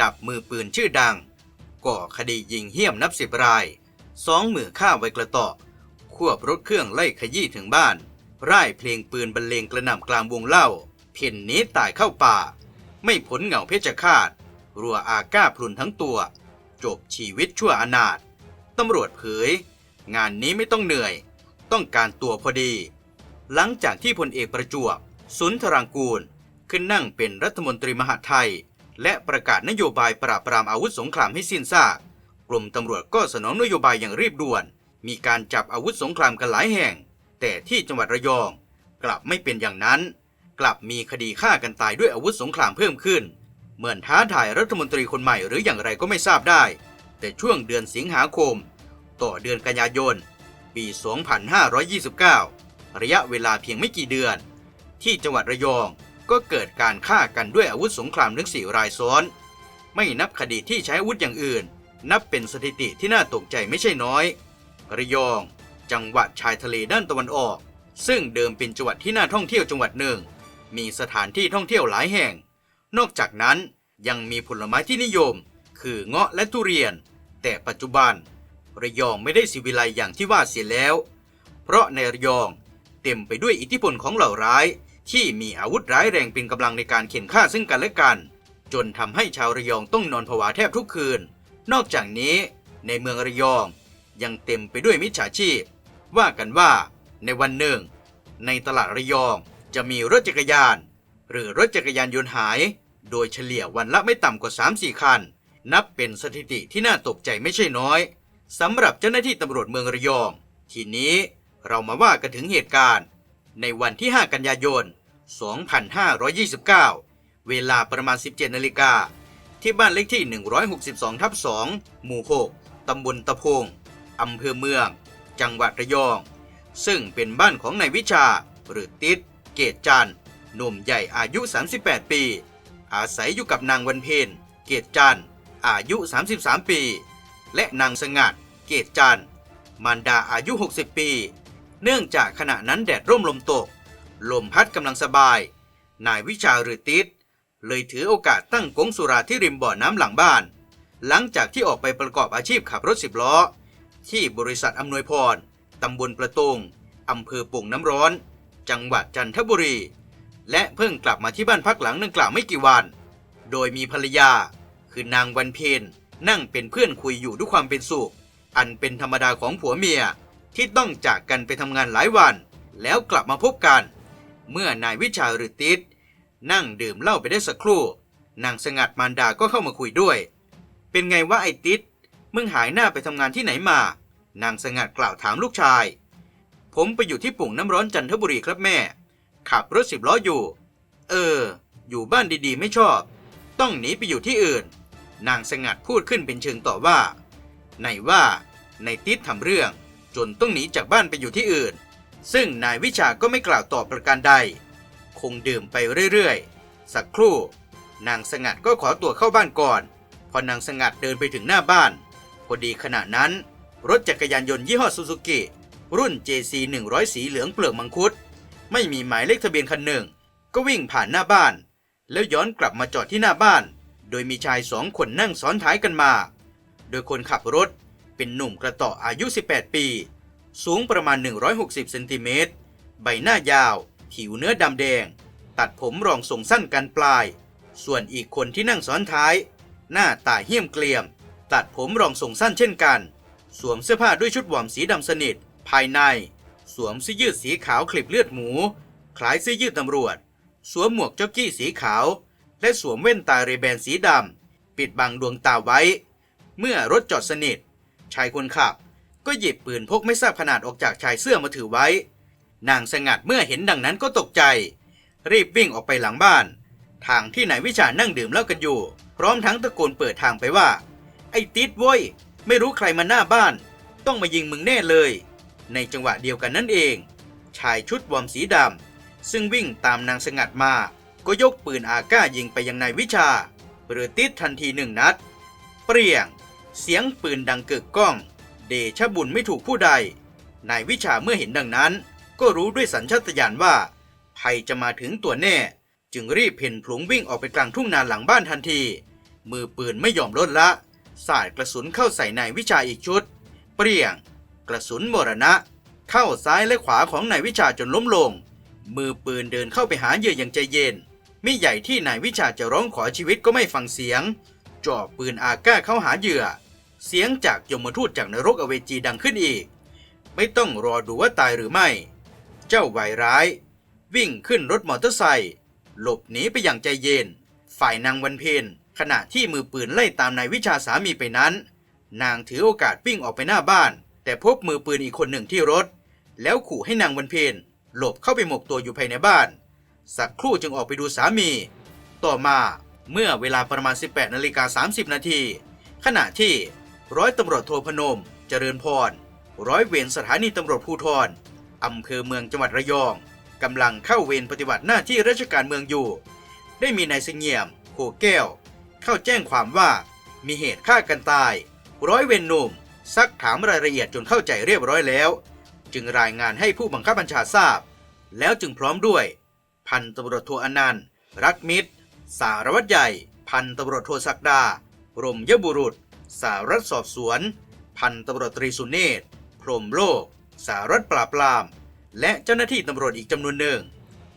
ดับมือปืนชื่อดัง ก่อคดียิงเหี้ยมนับสิบรายสองมือฆ่าไว้กระต่อควบรถเครื่องไล่ขยี้ถึงบ้าน ร่ายเพลงปืนบรรเลงกระหน่ำกลางวงเล่า เพ่นนี้ตายเข้าป่า ไม่ผลเหงาเพชฌฆาต รัวอาก้าพลุนทั้งตัว จบชีวิตชั่วอนาถตำรวจเผย งานนี้ไม่ต้องเหนื่อย ต้องการตัวพอดี หลังจากที่พลเอกประจวบสุนทรางกูล ขึ้นนั่งเป็นรัฐมนตรีมหาไทย และประกาศนโยบายปราบปรามอาวุธสงครามให้สิ้นซากกรมตำรวจก็สนองนโยบายอย่างรีบด่วน มีการจับอาวุธสงครามกันหลายแห่ง แต่ที่จังหวัดระยอง กลับไม่เป็นอย่างนั้น กลับมีคดีฆ่ากันตายด้วยอาวุธสงครามเพิ่มขึ้น เหมือนท้าทายรัฐมนตรีคนใหม่หรืออย่างไรก็ไม่ทราบได้ แต่ช่วงเดือนสิงหาคม ต่อเดือนกันยายนปี 2529 ระยะเวลาเพียงไม่กี่เดือน ที่จังหวัดระยอง ก็เกิดการฆ่ากันด้วยอาวุธสงครามถึงสี่รายซ้อน ไม่นับคดีที่ใช้อาวุธอย่างอื่น นับเป็นสถิติที่น่าตกใจไม่ใช่น้อย ระยอง จังหวัดชายทะเลด้านตะวันออก ซึ่งเดิมเป็นจังหวัดที่น่าท่องเที่ยวจังหวัดหนึ่ง มีสถานที่ท่องเที่ยวหลายแห่ง นอกจากนั้นยังมีผลไม้ที่นิยม คือเงาะและทุเรียน แต่ปัจจุบัน ระยองไม่ได้สิวิไลอย่างที่ว่าเสียแล้ว เพราะในระยองเต็มไปด้วยอิทธิพลของเหล่าร้าย ที่มีอาวุธร้ายแรงเป็นกำลังในการเข็นฆ่าซึ่งกันและกัน จนทำให้ชาวระยองต้องนอนผวาแทบทุกคืน นอกจากนี้ในเมืองระยองยังเต็มไปด้วยมิจฉาชีพ ว่ากันว่าในวันหนึ่ง ในตลาดระยองจะมีรถจักรยาน หรือรถจักรยานยนต์หาย โดยเฉลี่ยวันละไม่ต่ำกว่า 3-4 คัน นับเป็นสถิติที่น่าตกใจไม่ใช่น้อยสำหรับเจ้าหน้าที่ตำรวจเมืองระยอง ทีนี้เรามาว่ากันถึงเหตุการณ์ ในวันที่ 5 กันยายน 2529 เวลาประมาณ 17 นาฬิกา ที่บ้านเลขที่ 162 ทับ 2 หมู่ 6 ตำบลตะพง อำเภอเมือง จังหวัดระยอง ซึ่งเป็นบ้านของนายวิชา หรือติด เกตจันหนุ่มใหญ่อายุ 38 ปี อาศัยอยู่กับนางวันเพ็ญเกตจันอายุ 33 ปี และนางสงัด เกตจันมารดาอายุ 60 ปี เนื่องจากขณะนั้นแดดร่มลมตก ลมพัดกำลังสบาย นายวิชาหรือติดเลยถือโอกาสตั้งกงสุราที่ริมบ่อน้ำหลังบ้าน หลังจากที่ออกไปประกอบอาชีพขับรถสิบล้อ ที่บริษัทอำนวยพรตำบลประตงอำเภอปุ่งน้ำร้อน จังหวัดจันทบุรี และเพิ่งกลับมาที่บ้านพักหลังดังกล่าวไม่กี่วัน โดยมีภรรยา คือนางวันเพ็ญนั่งเป็นเพื่อนคุยอยู่ด้วยความเป็นสุข อันเป็นธรรมดาของผัวเมียที่ต้องจากกันไปทำงานหลายวัน แล้วกลับมาพบกัน เมื่อนายวิชาหรือติดนั่งดื่มเหล้าไปได้สักครู่นางสงัดมารดาก็เข้ามาคุยด้วย เป็นไงว่าไอ้ติดมึงหายหน้าไปทำงานที่ไหนมา นางสงัดกล่าวถามลูกชาย ผมไปอยู่ที่ปุ่งน้ำร้อนจันทบุรีครับแม่ ขับรถสิบล้ออยู่ เออ อยู่บ้านดีๆ ไม่ชอบ ต้องหนีไปอยู่ที่อื่น นางสงัดพูดขึ้นเป็นเชิงต่อว่าไหนว่าในติดทำเรื่อง จนต้องหนีจากบ้านไปอยู่ที่อื่น ซึ่งนายวิชาก็ไม่กล่าวตอบประการใด คงดื่มไปเรื่อยๆ สักครู่ นางสงัดก็ขอตัวเข้าบ้านก่อน พอนางสงัดเดินไปถึงหน้าบ้าน พอดีขณะนั้น รถจักรยานยนต์ยี่ห้อซูซูกิรุ่น JC 100 สีเหลืองเปลือกมังคุด ไม่มีหมายเลขทะเบียนคันหนึ่ง ก็วิ่งผ่านหน้าบ้าน แล้วย้อนกลับมาจอดที่หน้าบ้าน โดยมีชายสองคนนั่งซ้อนท้ายกันมา โดยคนขับรถเป็นหนุ่มกระต่ออายุ 18 ปี สูงประมาณ 160 เซนติเมตร ใบหน้ายาว ผิวเนื้อดำแดง ตัดผมรองทรงสั้นกันปลาย ส่วนอีกคนที่นั่งซ้อนท้าย หน้าตาเหี้ยมเกลียม ตัดผมรองทรงสั้นเช่นกัน สวมเสื้อผ้าด้วยชุดวอร์มสีดำสนิท ภายใน สวมเสื้อยืดสีขาวคลิปเลือดหมู คล้ายเสื้อยืดตำรวจ สวมหมวกจ็อกกี้สีขาว และสวมแว่นตาเรแบนสีดำปิดบังดวงตาไว้ เมื่อรถจอดสนิท ชายคนขับ ก็หยิบปืนพกไม่ทราบขนาดออกจากชายเสื้อมาถือไว้ นางสงัดเมื่อเห็นดังนั้นก็ตกใจ รีบวิ่งออกไปหลังบ้าน ทางที่นายวิชานั่งดื่มเหล้ากันอยู่ พร้อมทั้งตะโกนเปิดทางไปว่า ไอ้ติดโว้ย ไม่รู้ใครมาหน้าบ้าน ต้องมายิงมึงแน่เลย ในจังหวะเดียวกันนั่นเอง ชายชุดวอร์มสีดำซึ่งวิ่งตามนางสงัดมา ก็ยกปืนอาก้ายิงไปยังนายวิชา หรือติดทันทีหนึ่งนัด เปรี้ยง เสียงปืนดังเกิกก้อง เดชบุญไม่ถูกผู้ใด นายวิชาเมื่อเห็นดังนั้น ก็รู้ด้วยสัญชาตญาณว่า ภัยจะมาถึงตัวแน่ จึงรีบเพ่นพลุงวิ่งออกไปกลางทุ่งนาหลังบ้านทันที มือปืนไม่ยอมลดละสาดกระสุนเข้าใส่นายวิชาอีกชุด เปรี้ยง กระสุนมรณะ เข้าซ้ายและขวาของนายวิชาจนล้มลง มือปืนเดินเข้าไปหาเหยื่ออย่างใจเย็นไม่ใหญ่ที่นายวิชาจะร้องขอชีวิตก็ไม่ฟังเสียงจ่อปืนอาก้าเข้าหาเหยื่อ เสียงจากยมทูตจากนรกอเวจีดังขึ้นอีก ไม่ต้องรอดูว่าตายหรือไม่ เจ้าวัยร้าย วิ่งขึ้นรถมอเตอร์ไซค์หลบหนีไปอย่างใจเย็น ฝ่ายนางวันเพ็ญขณะที่มือปืนไล่ตามนายวิชาสามีไปนั้น นางถือโอกาสวิ่งออกไปหน้าบ้าน แต่พบมือปืนอีกคนหนึ่งที่รถ แล้วขู่ให้นางวันเพ็ญหลบเข้าไปหมกตัวอยู่ภายในบ้าน สักครู่จึงออกไปดูสามี ต่อมาเมื่อเวลาประมาณ 18นาฬิกา30นาทีขณะที่ ร้อยตำรวจโทพนม เจริญพร ร้อยเวรสถานีตำรวจภูธรอำเภอเมืองจังหวัดระยองกำลังเข้าเวรปฏิบัติหน้าที่ราชการเมืองอยู่ ได้มีนายเสงี่ยมโคแก้ว เข้าแจ้งความว่ามีเหตุฆ่ากันตาย ร้อยเวรหนุ่ม ซักถามรายละเอียดจนเข้าใจเรียบร้อยแล้ว จึงรายงานให้ผู้บังคับบัญชาทราบ แล้วจึงพร้อมด้วย พันตำรวจโทอนันต์ รักมิตร สารวัตรใหญ่ พันตำรวจโทศักดารมยบุรุษ สารวัตรสอบสวน พันตำรวจตรีสุเนศพรมโลก สารวัตรปราบปราม และเจ้าหน้าที่ตำรวจอีกจำนวนหนึ่ง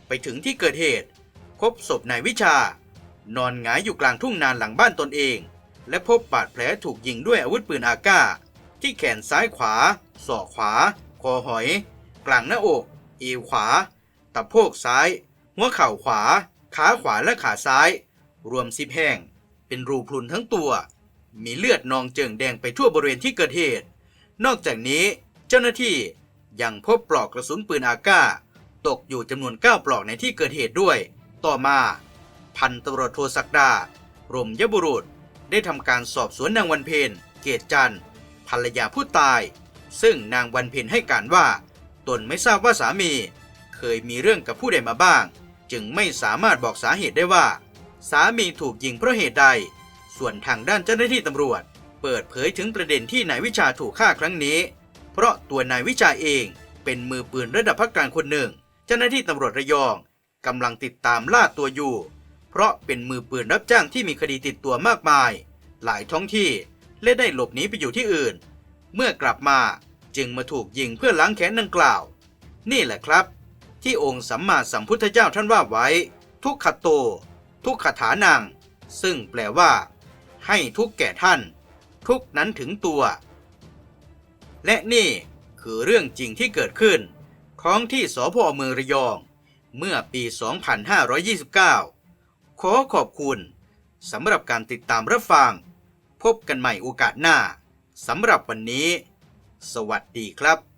ไปถึงที่เกิดเหตุ พบศพนายวิชา นอนหงายอยู่กลางทุ่งนาหลังบ้านตนเอง และพบบาดแผลถูกยิงด้วยอาวุธปืนอาก้า ที่แขนซ้ายขวา ศอกขวา คอหอย กลางหน้าอกเอวขวาตะโพกซ้าย หัวเข่าขวา ขาขวาและขาซ้าย รวมสิบแห่ง เป็นรูพรุนทั้งตัว มีเลือดนองเจิ่งแดงไปทั่วบริเวณที่เกิดเหตุ นอกจากนี้เจ้าหน้าที่ยังพบปลอกกระสุนปืนอาก้า ตกอยู่จำนวน 9 ปลอกในที่เกิดเหตุด้วย ต่อมา พันตำรวจโทศักดารมยบุรุษ ได้ทำการสอบสวนนางวันเพ็ญเกตจันทร์ภรรยาผู้ตาย ซึ่งนางวันเพ็ญให้การว่า ตนไม่ทราบว่าสามี เคยมีเรื่องกับผู้ใดมาบ้าง จึงไม่สามารถบอกสาเหตุได้ว่า สามีถูกยิงเพราะเหตุใด ส่วนทางด้านเจ้าหน้าที่ตำรวจ เปิดเผยถึงประเด็นที่นายวิชาถูกฆ่าครั้งนี้ เพราะตัวนายวิชาเองเป็นมือปืนระดับพักกลางคนหนึ่ง เจ้าหน้าที่ตำรวจระยองกำลังติดตามล่าตัวอยู่ เพราะเป็นมือปืนรับจ้างที่มีคดีติดตัวมากมาย หลายท้องที่และได้หลบหนีไปอยู่ที่อื่น เมื่อกลับมาจึงมาถูกยิงเพื่อล้างแค้นดังกล่าว นี่แหละครับ ที่องค์สัมมาสัมพุทธเจ้าท่านว่าไว้ ทุกขโต ทุกขฐานัง ซึ่งแปลว่า ให้ทุกแก่ท่าน ทุกนั้นถึงตัว และนี่คือเรื่องจริงที่เกิดขึ้น ของที่สพเมืองระยอง เมื่อปี 2529 ขอขอบคุณสำหรับการติดตามรับฟัง พบกันใหม่โอกาสหน้าสำหรับวันนี้ สวัสดีครับ